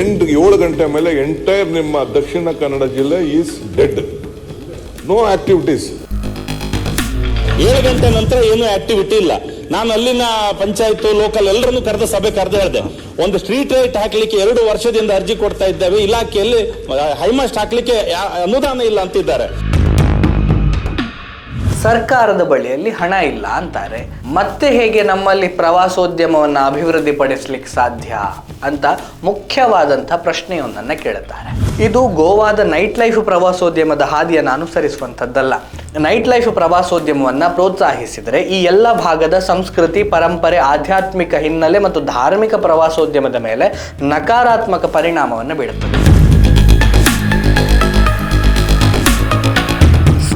ಎಂಟು ಏಳು ಗಂಟೆ ಮೇಲೆ ಎಂಟೈರ್ ನಿಮ್ಮ ದಕ್ಷಿಣ ಕನ್ನಡ ಜಿಲ್ಲೆ ಈಸ್ ಡೆಡ್ ನೋ ಆಕ್ಟಿವಿಟೀಸ್ ಏಳು ಗಂಟೆ ನಂತರ ಏನು ಆಕ್ಟಿವಿಟಿ ಇಲ್ಲ. ನಾನು ಅಲ್ಲಿನ ಪಂಚಾಯತ್ ಲೋಕಲ್ ಎಲ್ಲರನ್ನು ಕರೆದ ಸಭೆ ಕರೆದು ಹೇಳಿದೆ. ಒಂದು ಸ್ಟ್ರೀಟ್ ಲೈಟ್ ಹಾಕ್ಲಿಕ್ಕೆ ಎರಡು ವರ್ಷದಿಂದ ಅರ್ಜಿ ಕೊಡ್ತಾ ಇದ್ದೇವೆ. ಇಲಾಖೆಯಲ್ಲಿ ಹೈಮಾಸ್ಟ್ ಹಾಕ್ಲಿಕ್ಕೆ ಅನುದಾನ ಇಲ್ಲ ಅಂತಿದ್ದಾರೆ. ಸರ್ಕಾರದ ಬಳಿಯಲ್ಲಿ ಹಣ ಇಲ್ಲ ಅಂತಾರೆ. ಮತ್ತೆ ಹೇಗೆ ನಮ್ಮಲ್ಲಿ ಪ್ರವಾಸೋದ್ಯಮವನ್ನು ಅಭಿವೃದ್ಧಿಪಡಿಸ್ಲಿಕ್ಕೆ ಸಾಧ್ಯ ಅಂತ ಮುಖ್ಯವಾದಂಥ ಪ್ರಶ್ನೆಯೊಂದನ್ನು ಕೇಳುತ್ತಾರೆ. ಇದು ಗೋವಾದ ನೈಟ್ ಲೈಫ್ ಪ್ರವಾಸೋದ್ಯಮದ ಹಾದಿಯನ್ನು ಅನುಸರಿಸುವಂಥದ್ದಲ್ಲ. ನೈಟ್ ಲೈಫ್ ಪ್ರವಾಸೋದ್ಯಮವನ್ನು ಪ್ರೋತ್ಸಾಹಿಸಿದರೆ ಈ ಎಲ್ಲ ಭಾಗದ ಸಂಸ್ಕೃತಿ, ಪರಂಪರೆ, ಆಧ್ಯಾತ್ಮಿಕ ಹಿನ್ನೆಲೆ ಮತ್ತು ಧಾರ್ಮಿಕ ಪ್ರವಾಸೋದ್ಯಮದ ಮೇಲೆ ನಕಾರಾತ್ಮಕ ಪರಿಣಾಮವನ್ನು ಬೀಳುತ್ತದೆ.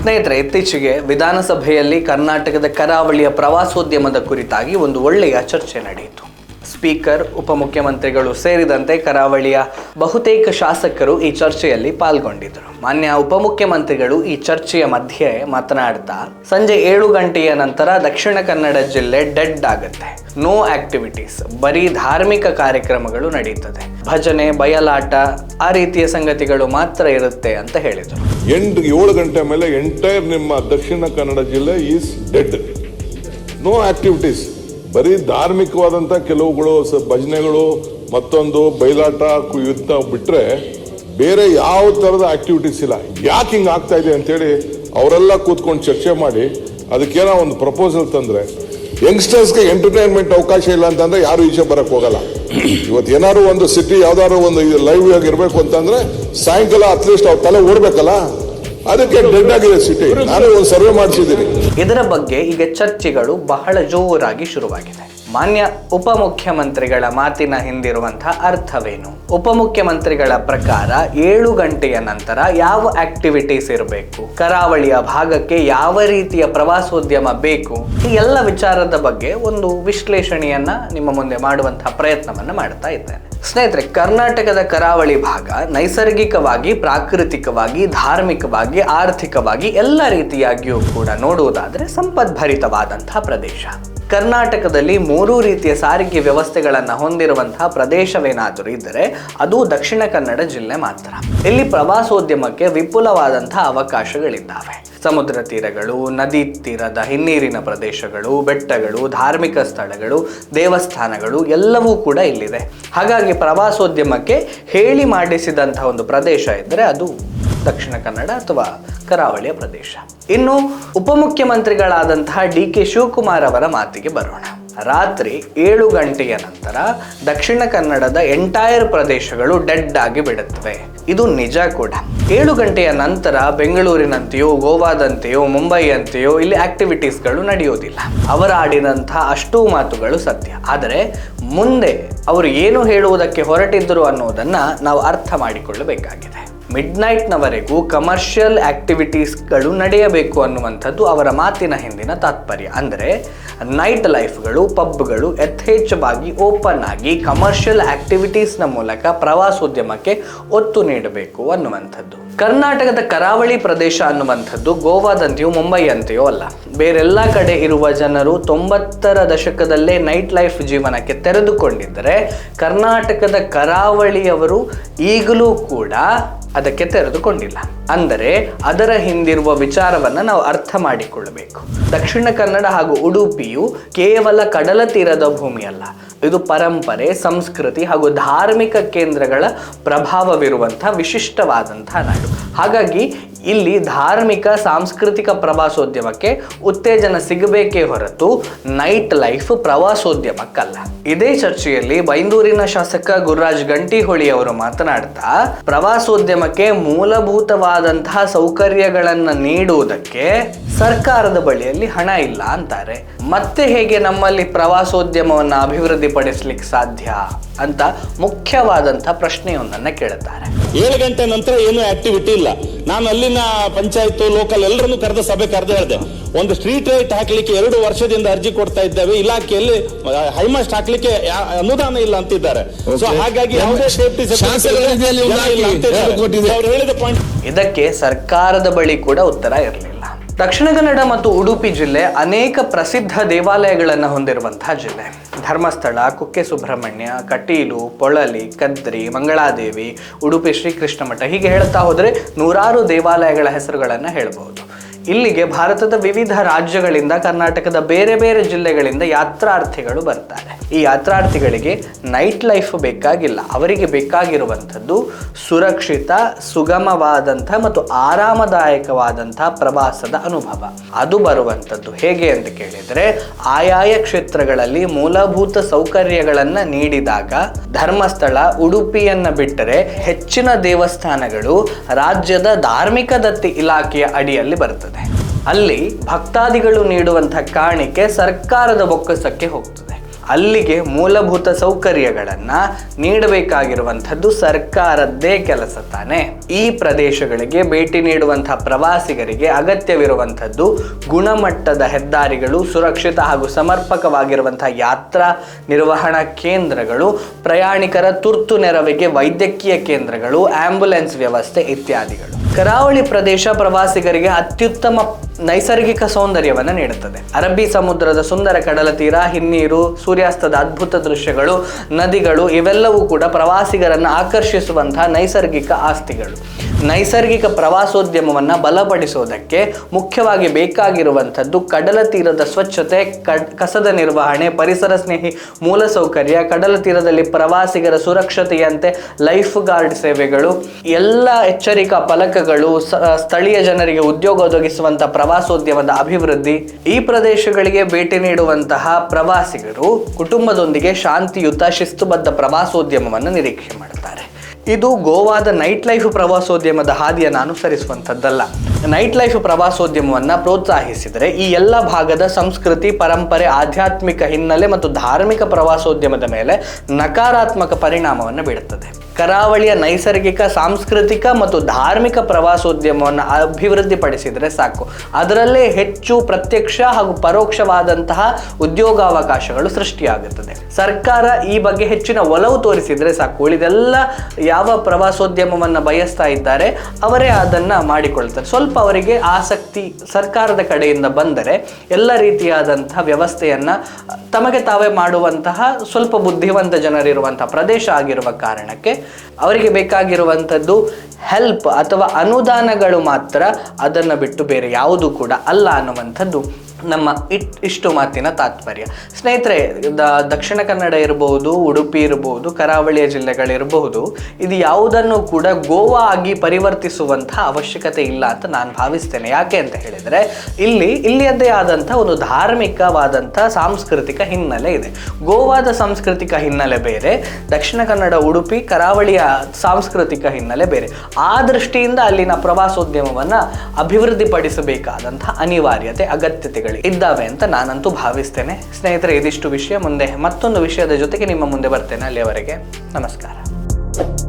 ಸ್ನೇಹಿತರೆ ಇತ್ತೀಚೆಗೆ ವಿಧಾನಸಭೆಯಲ್ಲಿ ಕರ್ನಾಟಕದ ಕರಾವಳಿಯ ಪ್ರವಾಸೋದ್ಯಮದ ಕುರಿತಾಗಿ ಒಂದು ಒಳ್ಳೆಯ ಚರ್ಚೆ ನಡೆಯಿತು. ಸ್ಪೀಕರ್, ಉಪಮುಖ್ಯಮಂತ್ರಿಗಳು ಸೇರಿದಂತೆ ಕರಾವಳಿಯ ಬಹುತೇಕ ಶಾಸಕರು ಈ ಚರ್ಚೆಯಲ್ಲಿ ಪಾಲ್ಗೊಂಡಿದ್ದರು. ಮಾನ್ಯ ಉಪಮುಖ್ಯಮಂತ್ರಿಗಳು ಈ ಚರ್ಚೆಯ ಮಧ್ಯೆ ಮಾತನಾಡ್ತಾ, ಸಂಜೆ ಏಳು ಗಂಟೆಯ ನಂತರ ದಕ್ಷಿಣ ಕನ್ನಡ ಜಿಲ್ಲೆ ಡೆಡ್ ಆಗುತ್ತೆ. ನೋ ಆಕ್ಟಿವಿಟೀಸ್, ಬರೀ ಧಾರ್ಮಿಕ ಕಾರ್ಯಕ್ರಮಗಳು ನಡೆಯುತ್ತದೆ ಭಜನೆ, ಬಯಲಾಟ, ಆ ರೀತಿಯ ಸಂಗತಿಗಳು ಮಾತ್ರ ಇರುತ್ತೆ ಅಂತ ಹೇಳಿದರು. ಎಂಟು, ಏಳು ಗಂಟೆ ಮೇಲೆ ಎಂಟೈರ್ ನಿಮ್ಮ ದಕ್ಷಿಣ ಕನ್ನಡ ಜಿಲ್ಲೆ ಈಸ್ ಡೆಡ್. No activities. ಬರೀ ಧಾರ್ಮಿಕವಾದಂಥ ಕೆಲವುಗಳು ಭಜನೆಗಳು, ಮತ್ತೊಂದು ಬಯಲಾಟ ಯುದ್ಧ ಬಿಟ್ಟರೆ ಬೇರೆ ಯಾವ ಥರದ ಆಕ್ಟಿವಿಟೀಸ್ ಇಲ್ಲ. ಯಾಕೆ ಹಿಂಗೆ ಆಗ್ತಾ ಇದೆ ಅಂತೇಳಿ ಅವರೆಲ್ಲ ಕೂತ್ಕೊಂಡು ಚರ್ಚೆ ಮಾಡಿ ಅದಕ್ಕೇನೋ ಒಂದು ಪ್ರಪೋಸಲ್ ತಂದರೆ. ಯಂಗ್ಸ್ಟರ್ಸ್ಗೆ ಎಂಟರ್ಟೈನ್ಮೆಂಟ್ ಅವಕಾಶ ಇಲ್ಲ ಅಂತಂದರೆ ಯಾರು ಈಚೆ ಬರೋಕ್ಕೆ ಹೋಗಲ್ಲ. ಇವತ್ತು ಏನಾದ್ರು ಒಂದು ಸಿಟಿ ಯಾವ್ದಾದ್ರು ಒಂದು ಲೈವ್ ಆಗಿ ಇರಬೇಕು ಅಂತಂದ್ರೆ ಸಾಯಂಕಾಲ ಅಟ್ಲೀಸ್ಟ್ ಅವ್ರ ತಲೆ ಓಡ್ಬೇಕಲ್ಲ ಅದಕ್ಕೆ ಡೆಡ್ ಆಗಿದೆ ಸಿಟಿ ನಾನು ಒಂದು ಸರ್ವೆ ಮಾಡಿಸಿದ್ದೀನಿ. ಇದರ ಬಗ್ಗೆ ಈಗ ಚರ್ಚೆಗಳು ಬಹಳ ಜೋರಾಗಿ ಶುರುವಾಗಿದೆ. ಮಾನ್ಯ ಉಪಮುಖ್ಯಮಂತ್ರಿಗಳ ಮಾತಿನ ಹಿಂದಿರುವಂತಹ ಅರ್ಥವೇನು? ಉಪಮುಖ್ಯಮಂತ್ರಿಗಳ ಪ್ರಕಾರ ಏಳು ಗಂಟೆಯ ನಂತರ ಯಾವ ಆಕ್ಟಿವಿಟೀಸ್ ಇರಬೇಕು? ಕರಾವಳಿಯ ಭಾಗಕ್ಕೆ ಯಾವ ರೀತಿಯ ಪ್ರವಾಸೋದ್ಯಮ ಬೇಕು? ಈ ಎಲ್ಲ ವಿಚಾರದ ಬಗ್ಗೆ ಒಂದು ವಿಶ್ಲೇಷಣೆಯನ್ನ ನಿಮ್ಮ ಮುಂದೆ ಮಾಡುವಂತಹ ಪ್ರಯತ್ನವನ್ನು ಮಾಡ್ತಾ ಇದ್ದೇನೆ. ಸ್ನೇಹಿತರೆ ಕರ್ನಾಟಕದ ಕರಾವಳಿ ಭಾಗ ನೈಸರ್ಗಿಕವಾಗಿ ಪ್ರಾಕೃತಿಕವಾಗಿ ಧಾರ್ಮಿಕವಾಗಿ ಆರ್ಥಿಕವಾಗಿ ಎಲ್ಲ ರೀತಿಯಾಗಿಯೂ ಕೂಡ ನೋಡುವುದಾದರೆ ಸಂಪದ್ಭರಿತವಾದಂಥ ಪ್ರದೇಶ. ಕರ್ನಾಟಕದಲ್ಲಿ ಮೂರು ರೀತಿಯ ಸಾರಿಗೆ ವ್ಯವಸ್ಥೆಗಳನ್ನು ಹೊಂದಿರುವಂತಹ ಪ್ರದೇಶವೇನಾದರೂ ಇದ್ದರೆ ಅದು ದಕ್ಷಿಣ ಕನ್ನಡ ಜಿಲ್ಲೆ ಮಾತ್ರ. ಇಲ್ಲಿ ಪ್ರವಾಸೋದ್ಯಮಕ್ಕೆ ವಿಪುಲವಾದಂತಹ ಅವಕಾಶಗಳಿದ್ದಾವೆ. ಸಮುದ್ರ ತೀರಗಳು, ನದಿ ತೀರದ ಹಿನ್ನೀರಿನ ಪ್ರದೇಶಗಳು, ಬೆಟ್ಟಗಳು, ಧಾರ್ಮಿಕ ಸ್ಥಳಗಳು, ದೇವಸ್ಥಾನಗಳು ಎಲ್ಲವೂ ಕೂಡ ಇಲ್ಲಿದೆ. ಹಾಗಾಗಿ ಪ್ರವಾಸೋದ್ಯಮಕ್ಕೆ ಹೇಳಿ ಮಾಡಿಸಿದಂತಹ ಒಂದು ಪ್ರದೇಶ ಇದ್ದರೆ ಅದು ದಕ್ಷಿಣ ಕನ್ನಡ ಅಥವಾ ಕರಾವಳಿಯ ಪ್ರದೇಶ. ಇನ್ನು ಉಪಮುಖ್ಯಮಂತ್ರಿಗಳಾದಂತಹ ಡಿ ಕೆ ಶಿವಕುಮಾರ್ ಅವರ ಮಾತಿಗೆ ಬರೋಣ. ರಾತ್ರಿ ಏಳು ಗಂಟೆಯ ನಂತರ ದಕ್ಷಿಣ ಕನ್ನಡದ ಎಂಟೈರ್ ಪ್ರದೇಶಗಳು ಡೆಡ್ ಆಗಿ ಬಿಡುತ್ತವೆ. ಇದು ನಿಜ ಕೂಡ. ಏಳು ಗಂಟೆಯ ನಂತರ ಬೆಂಗಳೂರಿನಂತೆಯೋ, ಗೋವಾದಂತೆಯೋ, ಮುಂಬೈಯಂತೆಯೋ ಇಲ್ಲಿ ಆಕ್ಟಿವಿಟೀಸ್ಗಳು ನಡೆಯೋದಿಲ್ಲ. ಅವರ ಆಡಿದಂತಹ ಅಷ್ಟೂ ಮಾತುಗಳು ಸತ್ಯ. ಆದರೆ ಮುಂದೆ ಅವರು ಏನು ಹೇಳುವುದಕ್ಕೆ ಹೊರಟಿದ್ದರು ಅನ್ನೋದನ್ನ ನಾವು ಅರ್ಥ ಮಾಡಿಕೊಳ್ಳಬೇಕಾಗಿದೆ. ಮಿಡ್ ನೈಟ್ನವರೆಗೂ ಕಮರ್ಷಿಯಲ್ ಆ್ಯಕ್ಟಿವಿಟೀಸ್ಗಳು ನಡೆಯಬೇಕು ಅನ್ನುವಂಥದ್ದು ಅವರ ಮಾತಿನ ಹಿಂದಿನ ತಾತ್ಪರ್ಯ. ಅಂದರೆ ನೈಟ್ ಲೈಫ್ಗಳು ಪಬ್ಗಳು ಯಥೇಚ್ಛವಾಗಿ ಓಪನ್ ಆಗಿ ಕಮರ್ಷಿಯಲ್ ಆ್ಯಕ್ಟಿವಿಟೀಸ್ನ ಮೂಲಕ ಪ್ರವಾಸೋದ್ಯಮಕ್ಕೆ ಒತ್ತು ನೀಡಬೇಕು ಅನ್ನುವಂಥದ್ದು. ಕರ್ನಾಟಕದ ಕರಾವಳಿ ಪ್ರದೇಶ ಅನ್ನುವಂಥದ್ದು ಗೋವಾದಂತೆಯೋ ಮುಂಬೈಯಂತೆಯೋ ಅಲ್ಲ. ಬೇರೆಲ್ಲ ಕಡೆ ಇರುವ ಜನರು ತೊಂಬತ್ತರ ದಶಕದಲ್ಲೇ ನೈಟ್ ಲೈಫ್ ಜೀವನಕ್ಕೆ ತೆರೆದುಕೊಂಡಿದ್ದರೆ ಕರ್ನಾಟಕದ ಕರಾವಳಿಯವರು ಈಗಲೂ ಕೂಡ ಅದಕ್ಕೆ ತೆರೆದುಕೊಂಡಿಲ್ಲ. ಅಂದರೆ ಅದರ ಹಿಂದಿರುವ ವಿಚಾರವನ್ನು ನಾವು ಅರ್ಥ ಮಾಡಿಕೊಳ್ಳಬೇಕು. ದಕ್ಷಿಣ ಕನ್ನಡ ಹಾಗೂ ಉಡುಪಿಯು ಕೇವಲ ಕಡಲ ತೀರದ ಭೂಮಿಯಲ್ಲ. ಇದು ಪರಂಪರೆ, ಸಂಸ್ಕೃತಿ ಹಾಗೂ ಧಾರ್ಮಿಕ ಕೇಂದ್ರಗಳ ಪ್ರಭಾವವಿರುವಂತಹ ವಿಶಿಷ್ಟವಾದಂತಹ ನಾಡು. ಹಾಗಾಗಿ ಇಲ್ಲಿ ಧಾರ್ಮಿಕ, ಸಾಂಸ್ಕೃತಿಕ ಪ್ರವಾಸೋದ್ಯಮಕ್ಕೆ ಉತ್ತೇಜನ ಸಿಗಬೇಕೇ ಹೊರತು ನೈಟ್ ಲೈಫ್ ಪ್ರವಾಸೋದ್ಯಮಕ್ಕಲ್ಲ. ಇದೇ ಚರ್ಚೆಯಲ್ಲಿ ಬೈಂದೂರಿನ ಶಾಸಕ ಗುರುರಾಜ್ ಗಂಟಿಹೊಳಿ ಅವರು ಮಾತನಾಡ್ತಾ, ಪ್ರವಾಸೋದ್ಯಮಕ್ಕೆ ಮೂಲಭೂತವಾದಂತಹ ಸೌಕರ್ಯಗಳನ್ನು ನೀಡುವುದಕ್ಕೆ ಸರ್ಕಾರದ ಬಳಿಯಲ್ಲಿ ಹಣ ಇಲ್ಲ ಅಂತಾರೆ. ಮತ್ತೆ ಹೇಗೆ ನಮ್ಮಲ್ಲಿ ಪ್ರವಾಸೋದ್ಯಮವನ್ನು ಅಭಿವೃದ್ಧಿಪಡಿಸ್ಲಿಕ್ಕೆ ಸಾಧ್ಯ ಅಂತ ಮುಖ್ಯವಾದಂತಹ ಪ್ರಶ್ನೆಯೊಂದನ್ನು ಕೇಳುತ್ತಾರೆ ಏಳು ಗಂಟೆ ನಂತರ ಏನು ಆಕ್ಟಿವಿಟಿ ಇಲ್ಲ. ನಾನು ಅಲ್ಲಿನ ಪಂಚಾಯತ್ ಲೋಕಲ್ ಎಲ್ಲರನ್ನು ಕರೆದ ಸಭೆ ಕರೆದು ಹೇಳಿದೆ. ಒಂದು ಸ್ಟ್ರೀಟ್ ಲೈಟ್ ಹಾಕ್ಲಿಕ್ಕೆ ಎರಡು ವರ್ಷದಿಂದ ಅರ್ಜಿ ಕೊಡ್ತಾ ಇದ್ದೇವೆ. ಇಲಾಖೆಯಲ್ಲಿ ಹೈಮಾಸ್ಟ್ ಹಾಕ್ಲಿಕ್ಕೆ ಅನುದಾನ ಇಲ್ಲ ಅಂತಿದ್ದಾರೆ. ಸೊ ಹಾಗಾಗಿ ಹೇಳಿದ ಪಾಯಿಂಟ್ ಇದಕ್ಕೆ ಸರ್ಕಾರದ ಬಳಿ ಕೂಡ ಉತ್ತರ ಇರಲಿಲ್ಲ. ದಕ್ಷಿಣ ಕನ್ನಡ ಮತ್ತು ಉಡುಪಿ ಜಿಲ್ಲೆ ಅನೇಕ ಪ್ರಸಿದ್ಧ ದೇವಾಲಯಗಳನ್ನು ಹೊಂದಿರುವಂತಹ ಜಿಲ್ಲೆ. ಧರ್ಮಸ್ಥಳ, ಕುಕ್ಕೆ ಸುಬ್ರಹ್ಮಣ್ಯ, ಕಟೀಲು, ಪೊಳಲಿ, ಕದ್ರಿ, ಮಂಗಳಾದೇವಿ, ಉಡುಪಿ ಶ್ರೀಕೃಷ್ಣ ಮಠ ಹೀಗೆ ಹೇಳ್ತಾ ಹೋದರೆ ನೂರಾರು ದೇವಾಲಯಗಳ ಹೆಸರುಗಳನ್ನು ಹೇಳಬಹುದು. ಇಲ್ಲಿಗೆ ಭಾರತದ ವಿವಿಧ ರಾಜ್ಯಗಳಿಂದ ಕರ್ನಾಟಕದ ಬೇರೆ ಬೇರೆ ಜಿಲ್ಲೆಗಳಿಂದ ಯಾತ್ರಾರ್ಥಿಗಳು ಬರ್ತಾರೆ. ಈ ಯಾತ್ರಾರ್ಥಿಗಳಿಗೆ ನೈಟ್ ಲೈಫ್ ಬೇಕಾಗಿಲ್ಲ. ಅವರಿಗೆ ಬೇಕಾಗಿರುವಂಥದ್ದು ಸುರಕ್ಷಿತ, ಸುಗಮವಾದಂಥ ಮತ್ತು ಆರಾಮದಾಯಕವಾದಂಥ ಪ್ರವಾಸದ ಅನುಭವ. ಅದು ಬರುವಂಥದ್ದು ಹೇಗೆ ಅಂತ ಕೇಳಿದರೆ, ಆಯಾಯ ಕ್ಷೇತ್ರಗಳಲ್ಲಿ ಮೂಲಭೂತ ಸೌಕರ್ಯಗಳನ್ನು ನೀಡಿದಾಗ ಧರ್ಮಸ್ಥಳ, ಉಡುಪಿಯನ್ನು ಬಿಟ್ಟರೆ ಹೆಚ್ಚಿನ ದೇವಸ್ಥಾನಗಳು ರಾಜ್ಯದ ಧಾರ್ಮಿಕ ದತ್ತಿ ಇಲಾಖೆಯ ಅಡಿಯಲ್ಲಿ ಬರ್ತದೆ. ಅಲ್ಲಿ ಭಕ್ತಾದಿಗಳು ನೀಡುವಂಥ ಕಾಣಿಕೆ ಸರ್ಕಾರದ ಬೊಕ್ಕಸಕ್ಕೆ ಹೋಗ್ತದೆ. ಅಲ್ಲಿಗೆ ಮೂಲಭೂತ ಸೌಕರ್ಯಗಳನ್ನು ನೀಡಬೇಕಾಗಿರುವಂಥದ್ದು ಸರ್ಕಾರದ್ದೇ ಕೆಲಸ ತಾನೆ. ಈ ಪ್ರದೇಶಗಳಿಗೆ ಭೇಟಿ ನೀಡುವಂತಹ ಪ್ರವಾಸಿಗರಿಗೆ ಅಗತ್ಯವಿರುವಂಥದ್ದು ಗುಣಮಟ್ಟದ ಹೆದ್ದಾರಿಗಳು, ಸುರಕ್ಷಿತ ಹಾಗೂ ಸಮರ್ಪಕವಾಗಿರುವಂತಹ ಯಾತ್ರಾ ನಿರ್ವಹಣಾ ಕೇಂದ್ರಗಳು, ಪ್ರಯಾಣಿಕರ ತುರ್ತು ನೆರವಿಗೆ ವೈದ್ಯಕೀಯ ಕೇಂದ್ರಗಳು ಆಂಬ್ಯುಲೆನ್ಸ್ ವ್ಯವಸ್ಥೆ ಇತ್ಯಾದಿಗಳು. ಕರಾವಳಿ ಪ್ರದೇಶ ಪ್ರವಾಸಿಗರಿಗೆ ಅತ್ಯುತ್ತಮ ನೈಸರ್ಗಿಕ ಸೌಂದರ್ಯವನ್ನು ನೀಡುತ್ತದೆ. ಅರಬ್ಬಿ ಸಮುದ್ರದ ಸುಂದರ ಕಡಲ ತೀರ, ಹಿನ್ನೀರು, ಸೂರ್ಯಾಸ್ತದ ಅದ್ಭುತ ದೃಶ್ಯಗಳು, ನದಿಗಳು ಇವೆಲ್ಲವೂ ಕೂಡ ಪ್ರವಾಸಿಗರನ್ನು ಆಕರ್ಷಿಸುವಂತಹ ನೈಸರ್ಗಿಕ ಆಸ್ತಿಗಳು. ನೈಸರ್ಗಿಕ ಪ್ರವಾಸೋದ್ಯಮವನ್ನು ಬಲಪಡಿಸುವುದಕ್ಕೆ ಮುಖ್ಯವಾಗಿ ಬೇಕಾಗಿರುವಂಥದ್ದು ಕಡಲ ತೀರದ ಸ್ವಚ್ಛತೆ ಕಸದ ನಿರ್ವಹಣೆ, ಪರಿಸರ ಸ್ನೇಹಿ ಮೂಲಸೌಕರ್ಯ ಕಡಲ ತೀರದಲ್ಲಿ ಪ್ರವಾಸಿಗರ ಸುರಕ್ಷತೆಯಂತೆ ಲೈಫ್ ಗಾರ್ಡ್ ಸೇವೆಗಳು, ಎಲ್ಲ ಎಚ್ಚರಿಕಾ ಫಲಕಗಳು ಸ್ಥಳೀಯ ಜನರಿಗೆ ಉದ್ಯೋಗ ಒದಗಿಸುವಂಥ ಪ್ರವಾಸೋದ್ಯಮದ ಅಭಿವೃದ್ಧಿ. ಈ ಪ್ರದೇಶಗಳಿಗೆ ಭೇಟಿ ನೀಡುವಂತಹ ಪ್ರವಾಸಿಗರು ಕುಟುಂಬದೊಂದಿಗೆ ಶಾಂತಿಯುತ, ಶಿಸ್ತುಬದ್ಧ ಪ್ರವಾಸೋದ್ಯಮವನ್ನು ನಿರೀಕ್ಷೆ ಮಾಡುತ್ತಾರೆ ಇದು ಗೋವಾದ ನೈಟ್ ಲೈಫ್ ಪ್ರವಾಸೋದ್ಯಮದ ಹಾದಿಯನ್ನು ಅನುಸರಿಸುವಂಥದ್ದಲ್ಲ. ನೈಟ್ ಲೈಫ್ ಪ್ರವಾಸೋದ್ಯಮವನ್ನು ಪ್ರೋತ್ಸಾಹಿಸಿದರೆ ಈ ಎಲ್ಲ ಭಾಗದ ಸಂಸ್ಕೃತಿ, ಪರಂಪರೆ, ಆಧ್ಯಾತ್ಮಿಕ ಹಿನ್ನೆಲೆ ಮತ್ತು ಧಾರ್ಮಿಕ ಪ್ರವಾಸೋದ್ಯಮದ ಮೇಲೆ ನಕಾರಾತ್ಮಕ ಪರಿಣಾಮವನ್ನು ಬೀಳುತ್ತದೆ ಕರಾವಳಿಯ ನೈಸರ್ಗಿಕ, ಸಾಂಸ್ಕೃತಿಕ ಮತ್ತು ಧಾರ್ಮಿಕ ಪ್ರವಾಸೋದ್ಯಮವನ್ನು ಅಭಿವೃದ್ಧಿಪಡಿಸಿದರೆ ಸಾಕು. ಅದರಲ್ಲೇ ಹೆಚ್ಚು ಪ್ರತ್ಯಕ್ಷ ಹಾಗೂ ಪರೋಕ್ಷವಾದಂತಹ ಉದ್ಯೋಗಾವಕಾಶಗಳು ಸೃಷ್ಟಿಯಾಗುತ್ತದೆ. ಸರ್ಕಾರ ಈ ಬಗ್ಗೆ ಹೆಚ್ಚಿನ ಒಲವು ತೋರಿಸಿದರೆ ಸಾಕು. ಉಳಿದೆಲ್ಲ ಯಾವ ಪ್ರವಾಸೋದ್ಯಮವನ್ನು ಬಯಸ್ತಾ ಇದ್ದಾರೆ, ಅವರೇ ಅದನ್ನು ಮಾಡಿಕೊಳ್ತಾರೆ. ಸ್ವಲ್ಪ ಅವರಿಗೆ ಆಸಕ್ತಿ ಸರ್ಕಾರದ ಕಡೆಯಿಂದ ಬಂದರೆ ಎಲ್ಲ ರೀತಿಯಾದಂತಹ ವ್ಯವಸ್ಥೆಯನ್ನು ತಮಗೆ ತಾವೇ ಮಾಡುವಂತಹ ಸ್ವಲ್ಪ ಬುದ್ಧಿವಂತ ಜನರಿರುವಂತಹ ಪ್ರದೇಶ ಆಗಿರುವ ಕಾರಣಕ್ಕೆ ಅವರಿಗೆ ಬೇಕಾಗಿರುವಂಥದ್ದು ಹೆಲ್ಪ್ ಅಥವಾ ಅನುದಾನಗಳು ಮಾತ್ರ ಅದನ್ನು ಬಿಟ್ಟು ಬೇರೆ ಯಾವುದು ಕೂಡ ಅಲ್ಲ ಅನ್ನುವಂಥದ್ದು. ನಮ್ಮ ಇಟ್ ಇಷ್ಟು ಮಾತಿನ ತಾತ್ಪರ್ಯ. ಸ್ನೇಹಿತರೆ, ದ ದಕ್ಷಿಣ ಕನ್ನಡ ಇರಬಹುದು ಉಡುಪಿ ಇರಬಹುದು ಕರಾವಳಿಯ ಜಿಲ್ಲೆಗಳಿರಬಹುದು ಇದು ಯಾವುದನ್ನು ಕೂಡ ಗೋವಾ ಆಗಿ ಪರಿವರ್ತಿಸುವಂತಹ ಅವಶ್ಯಕತೆ ಇಲ್ಲ ಅಂತ ನಾನು ಭಾವಿಸ್ತೇನೆ. ಯಾಕೆ ಅಂತ ಹೇಳಿದರೆ, ಇಲ್ಲಿ, ಇಲ್ಲಿಯದ್ದೇ ಆದಂಥ ಒಂದು ಧಾರ್ಮಿಕವಾದಂಥ ಸಾಂಸ್ಕೃತಿಕ ಹಿನ್ನೆಲೆ ಇದೆ. ಗೋವಾದ ಸಾಂಸ್ಕೃತಿಕ ಹಿನ್ನೆಲೆ ಬೇರೆ, ದಕ್ಷಿಣ ಕನ್ನಡ, ಉಡುಪಿ, ಕರಾವಳಿಯ ಸಾಂಸ್ಕೃತಿಕ ಹಿನ್ನೆಲೆ ಬೇರೆ. ಆ ದೃಷ್ಟಿಯಿಂದ ಅಲ್ಲಿನ ಪ್ರವಾಸೋದ್ಯಮವನ್ನು ಅಭಿವೃದ್ಧಿಪಡಿಸಬೇಕಾದಂಥ ಅನಿವಾರ್ಯತೆ, ಅಗತ್ಯತೆಗಳು ಇದ್ದಾವೆ ಅಂತ ನಾನಂತೂ ಭಾವಿಸ್ತೇನೆ. ಸ್ನೇಹಿತರೆ, ಇದಿಷ್ಟು ವಿಷಯ. ಮುಂದೆ ಮತ್ತೊಂದು ವಿಷಯದ ಜೊತೆಗೆ ನಿಮ್ಮ ಮುಂದೆ ಬರ್ತೇನೆ ಅಲ್ಲಿಯವರೆಗೆ. ನಮಸ್ಕಾರ.